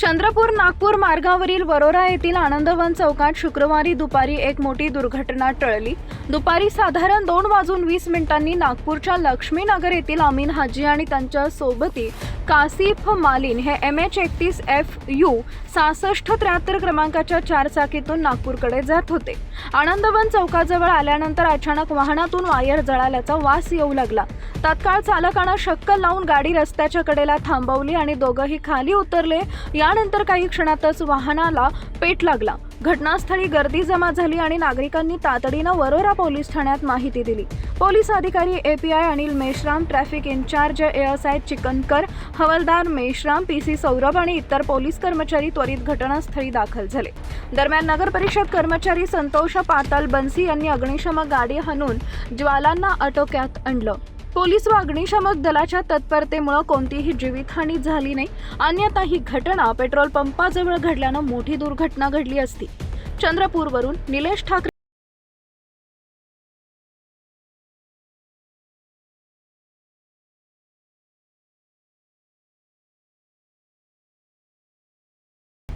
चंद्रपूर नागपूर मार्गावरील वरोरा येथील आनंदवन चौकात शुक्रवारी दुपारी एक मोठी दुर्घटना टळली. दुपारी साधारण दोन वाजून वीस मिनिटांनी नागपूरच्या लक्ष्मीनगर येथील अमीन हाजी आणि त्यांच्या सोबती कासिफ मालिन हे एम एच एकतीस एफ यू सहासष्ट त्र्याहत्तर क्रमांकाच्या चारचाकीतून नागपूरकडे जात होते. आनंदवन चौकाजवळ आल्यानंतर अचानक वाहनातून वायर जळाल्याचा वास येऊ लागला. तात्काळ चालकानं शक्कल लावून गाडी रस्त्याच्या कडेला थांबवली आणि दोघंही खाली उतरले. यानंतर काही क्षणातच वाहनाला पेट लागला. घटनास्थळी गर्दी जमा झाली आणि नागरिकांनी तातडीनं वरोरा पोलीस ठाण्यात माहिती दिली. पोलीस अधिकारी API Anil Meshram traffic incharge ASI Chikankar हवालदार मेश्राम पी सी सौरभ आणि इतर पोलीस कर्मचारी त्वरित घटनास्थळी दाखल झाले. दरम्यान नगर परिषद कर्मचारी संतोष पाताल बन्सी यांनी अग्निशमक गाडी हाणून ज्वालांना आटोक्यात आणलं. पोलीस व अग्निशामक दलाच्या तत्परतेमुळे कोणतीही जीवितहानी झाली नाही. अन्यथा ही घटना पेट्रोल पंपाजवळ घडल्यानं मोठी दुर्घटना घडली असती. चंद्रपूरवरून निलेश ठाकरे